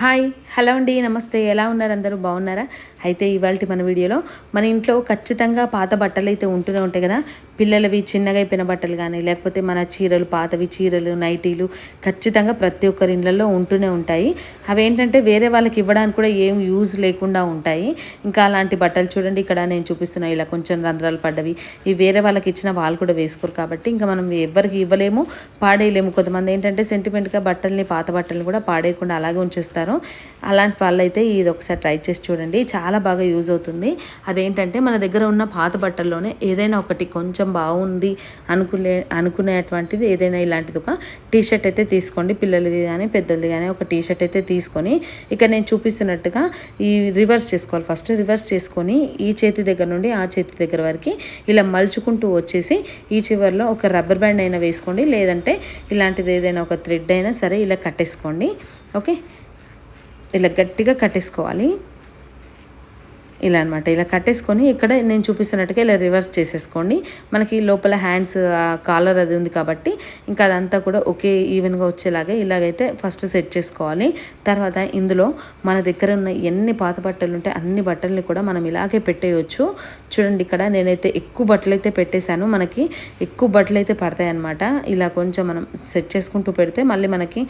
Hi hello అండి నమస్తే. ఎలా ఉన్నారు? అందరూ బాగున్నారా? అయితే ఇవాళ మన వీడియోలో మన ఇంట్లో ఖచ్చితంగా పాత బట్టలు అయితే ఉంటూనే ఉంటాయి కదా. పిల్లలవి చిన్నగా అయిపోయిన బట్టలు కానీ లేకపోతే మన చీరలు పాతవి చీరలు నైటీలు ఖచ్చితంగా ప్రతి ఒక్కరి ఇళ్ళల్లో ఉంటూనే ఉంటాయి. అవి ఏంటంటే వేరే వాళ్ళకి ఇవ్వడానికి కూడా ఏం యూజ్ లేకుండా ఉంటాయి. ఇంకా అలాంటి బట్టలు చూడండి ఇక్కడ నేను చూపిస్తున్నా ఇలా కొంచెం రంధ్రాలు పడ్డవి. ఇవి వేరే వాళ్ళకి ఇచ్చిన వాళ్ళు కూడా వేసుకోరు కాబట్టి ఇంకా మనం ఎవరికి ఇవ్వలేము పాడేయలేము. కొంతమంది ఏంటంటే సెంటిమెంట్గా బట్టల్ని పాత బట్టల్ని కూడా పాడేయకుండా అలాగే ఉంచేస్తారు. అలాంటి వాళ్ళైతే ఇది ఒకసారి ట్రై చేసి చూడండి. చాలా బాగా యూజ్ అవుతుంది. అదేంటంటే మన దగ్గర ఉన్న పాత బట్టల్లోనే ఏదైనా ఒకటి కొంచెం బాగుంది అనుకునే అనుకునేటువంటిది ఏదైనా ఇలాంటిది. ఒక టీషర్ట్ అయితే తీసుకోండి. పిల్లలది కానీ పెద్దలది కానీ ఒక టీ షర్ట్ అయితే తీసుకొని ఇక నేను చూపిస్తున్నట్టుగా ఈ రివర్స్ చేసుకోవాలి. ఫస్ట్ రివర్స్ చేసుకొని ఈ చేతి దగ్గర నుండి ఆ చేతి దగ్గర వరకు ఇలా మలుచుకుంటూ వచ్చేసి ఈ చివరిలో ఒక రబ్బర్ బ్యాండ్ అయినా వేసుకోండి. లేదంటే ఇలాంటిది ఏదైనా ఒక థ్రెడ్ అయినా సరే ఇలా కట్టేసుకోండి. ఓకే? ఇలా గట్టిగా కట్టేసుకోవాలి. ఇలా అనమాట ఇలా కట్టేసుకొని ఇక్కడ నేను చూపిస్తున్నట్టుగా ఇలా రివర్స్ చేసేసుకోండి. మనకి లోపల హ్యాండ్స్ కాలర్ అది ఉంది కాబట్టి ఇంకా అదంతా కూడా ఒకే ఈవెన్గా వచ్చేలాగా ఇలాగైతే ఫస్ట్ సెట్ చేసుకోవాలి. తర్వాత ఇందులో మన దగ్గర ఉన్న ఎన్ని పాత బట్టలు ఉంటే అన్ని బట్టల్ని కూడా మనం ఇలాగే పెట్టేయచ్చు. చూడండి ఇక్కడ నేనైతే ఎక్కువ బట్టలు అయితే పెట్టేశాను. మనకి ఎక్కువ బట్టలు అయితే పడతాయి అనమాట ఇలా కొంచెం మనం సెట్ చేసుకుంటూ పెడితే మళ్ళీ మనకి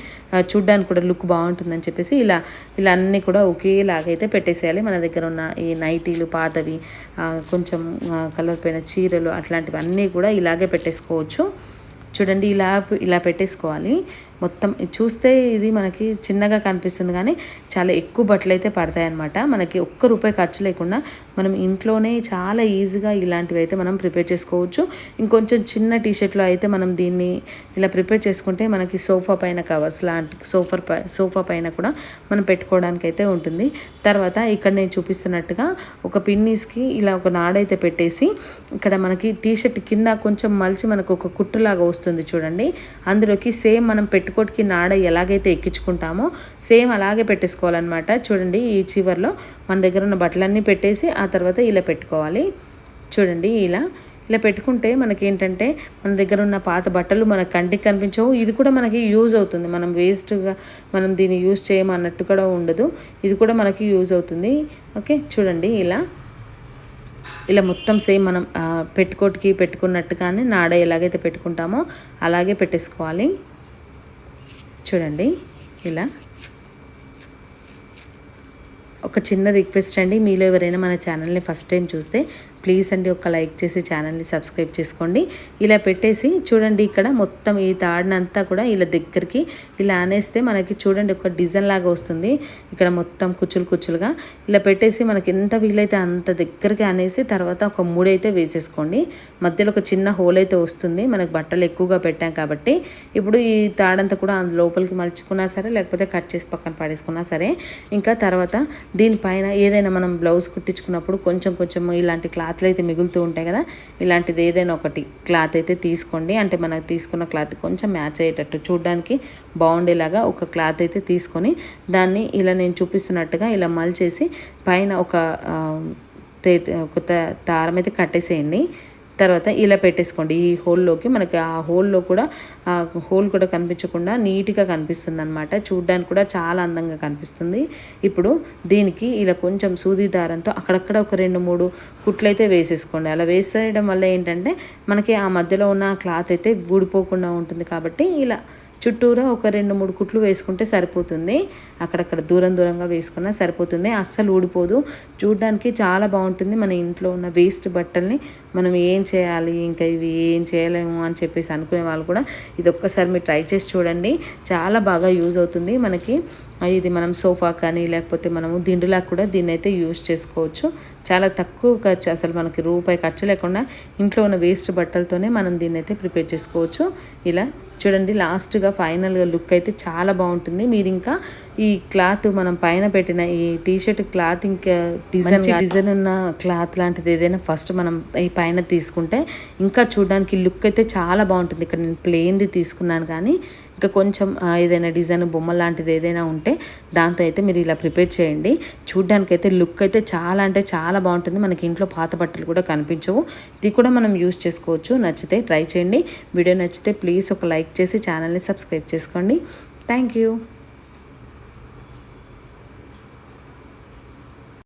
చూడ్డానికి కూడా లుక్ బాగుంటుందని చెప్పేసి ఇలా ఇలా అన్నీ కూడా ఒకేలాగైతే పెట్టేసేయాలి. మన దగ్గర ఉన్న ఈ నైటీలు పాతవి కొంచెం కలర్ పోయిన చీరలు అట్లాంటివి అన్నీ కూడా ఇలాగే పెట్టేసుకోవచ్చు. చూడండి ఇలా ఇలా పెట్టేసుకోవాలి. మొత్తం చూస్తే ఇది మనకి చిన్నగా కనిపిస్తుంది కానీ చాలా ఎక్కువ బట్టలు అయితే పడతాయి అనమాట మనకి ఒక్క రూపాయి ఖర్చు లేకుండా మనం ఇంట్లోనే చాలా ఈజీగా ఇలాంటివి అయితే మనం ప్రిపేర్ చేసుకోవచ్చు. ఇంకొంచెం చిన్న టీషర్ట్లో అయితే మనం దీన్ని ఇలా ప్రిపేర్ చేసుకుంటే మనకి సోఫా పైన కవర్స్ లాంటి సోఫర్ సోఫా పైన కూడా మనం పెట్టుకోవడానికి అయితే ఉంటుంది. తర్వాత ఇక్కడ నేను చూపిస్తున్నట్టుగా ఒక పిన్నీస్కి ఇలా ఒక నాడైతే పెట్టేసి ఇక్కడ మనకి టీషర్ట్ కింద కొంచెం మలిచి మనకు ఒక కుట్టులాగా వస్తుంది చూడండి. అందులోకి సేమ్ మనం పెట్టి పెట్టుకోటికి నాడ ఎలాగైతే ఎక్కించుకుంటామో సేమ్ అలాగే పెట్టేసుకోవాలన్నమాట. చూడండి ఈ చివర్లో మన దగ్గర ఉన్న బట్టలన్నీ పెట్టేసి ఆ తర్వాత ఇలా పెట్టుకోవాలి. చూడండి ఇలా ఇలా పెట్టుకుంటే మనకి ఏంటంటే మన దగ్గర ఉన్న పాత బట్టలు మన కంటికి కనిపించవు. ఇది కూడా మనకి యూజ్ అవుతుంది. మనం వేస్ట్గా మనం దీన్ని యూజ్ చేయమన్నట్టు కూడా ఉండదు. ఇది కూడా మనకి యూజ్ అవుతుంది. ఓకే చూడండి ఇలా. ఇలా మొత్తం సేమ్ మనం పెట్టుకోటికి పెట్టుకున్నట్టుగానే నాడ ఎలాగైతే పెట్టుకుంటామో అలాగే పెట్టేసుకోవాలి. చూడండి ఇలా. ఒక చిన్న రిక్వెస్ట్ అండి మీలో ఎవరైనా మన ఛానల్ని ఫస్ట్ టైం చూస్తే ప్లీజ్ అండి ఒక లైక్ చేసి ఛానల్ని సబ్స్క్రైబ్ చేసుకోండి. ఇలా పెట్టేసి చూడండి ఇక్కడ మొత్తం ఈ తాడినంతా కూడా ఇలా దగ్గరికి ఇలా అనేస్తే మనకి చూడండి ఒక డిజైన్ లాగా వస్తుంది. ఇక్కడ మొత్తం కుచ్చులు కుచ్చులుగా ఇలా పెట్టేసి మనకి ఎంత వీలైతే అంత దగ్గరికి అనేసి తర్వాత ఒక మూడైతే వేసేసుకోండి. మధ్యలో ఒక చిన్న హోల్ అయితే వస్తుంది. మనకు బట్టలు ఎక్కువగా పెట్టాం కాబట్టి ఇప్పుడు ఈ తాడంతా కూడా లోపలికి మలుచుకున్నా సరే లేకపోతే కట్ చేసి పక్కన పడేసుకున్నా సరే ఇంకా తర్వాత దీనిపైన ఏదైనా మనం బ్లౌజ్ కుట్టించుకున్నప్పుడు కొంచెం కొంచెం ఇలాంటి క్లాత్ క్లాత్లు అయితే మిగులుతూ ఉంటాయి కదా ఇలాంటిది ఏదైనా ఒకటి క్లాత్ అయితే తీసుకోండి. అంటే మనకు తీసుకున్న క్లాత్ కొంచెం మ్యాచ్ అయ్యేటట్టు చూడడానికి బాగుండేలాగా ఒక క్లాత్ అయితే తీసుకొని దాన్ని ఇలా నేను చూపిస్తున్నట్టుగా ఇలా మలిచేసి పైన ఒక ఒక తారం అయితే కట్టేసేయండి. తర్వాత ఇలా పెట్టేసుకోండి. ఈ హోల్లోకి మనకి ఆ హోల్లో కూడా హోల్ కూడా కనిపించకుండా నీట్గా కనిపిస్తుంది అనమాట చూడ్డానికి కూడా చాలా అందంగా కనిపిస్తుంది. ఇప్పుడు దీనికి ఇలా కొంచెం సూది దారంతో అక్కడక్కడ ఒక రెండు మూడు కుట్లయితే వేసేసుకోండి. అలా వేసేయడం వల్ల ఏంటంటే మనకి ఆ మధ్యలో ఉన్న క్లాత్ అయితే ఊడిపోకుండా ఉంటుంది కాబట్టి ఇలా చుట్టూరా ఒక రెండు మూడు కుట్లు వేసుకుంటే సరిపోతుంది. అక్కడక్కడ దూరం దూరంగా వేసుకున్నా సరిపోతుంది. అస్సలు ఊడిపోదు. చూడడానికి చాలా బాగుంటుంది మన ఇంట్లో ఉన్న వేస్ట్ బట్టల్ని. మనం ఏం చేయాలి? ఇంకా ఇవి ఏం చేయలేము అని చెప్పేసి అనుకునే వాళ్ళు కూడా ఇది ఒక్కసారి మీరు ట్రై చేసి చూడండి. చాలా బాగా యూజ్ అవుతుంది మనకి. ఇది మనం సోఫా కానీ లేకపోతే మనము దిండులా కూడా దీన్ని అయితే యూజ్ చేసుకోవచ్చు. చాలా తక్కువ ఖర్చు అసలు మనకి రూపాయి ఖర్చు లేకుండా ఇంట్లో ఉన్న వేస్ట్ బట్టలతోనే మనం దీన్ని అయితే ప్రిపేర్ చేసుకోవచ్చు. ఇలా చూడండి లాస్ట్గా ఫైనల్గా లుక్ అయితే చాలా బాగుంటుంది. మీరు ఇంకా ఈ క్లాత్ మనం పైన పెట్టిన ఈ టీషర్ట్ క్లాత్ ఇంకా డిజైన్ డిజైన్ ఉన్న క్లాత్ లాంటిది ఏదైనా ఫస్ట్ మనం ఈ పైన తీసుకుంటే ఇంకా చూడడానికి లుక్ అయితే చాలా బాగుంటుంది. ఇక్కడ నేను ప్లెయిన్ది తీసుకున్నాను కానీ ఇంకా కొంచెం ఏదైనా డిజైన్ బొమ్మ లాంటిది ఏదైనా ఉంటే దాంతో అయితే మీరు ఇలా ప్రిపేర్ చేయండి. చూడ్డానికి అయితే లుక్ అయితే చాలా అంటే చాలా బాగుంటుంది. మనకి ఇంట్లో పాత బట్టలు కూడా కనిపించవు. ఇది కూడా మనం యూస్ చేసుకోవచ్చు. నచ్చితే ట్రై చేయండి. వీడియో నచ్చితే ప్లీజ్ ఒక లైక్ చేసి ఛానల్ని సబ్స్క్రైబ్ చేసుకోండి. Thank you.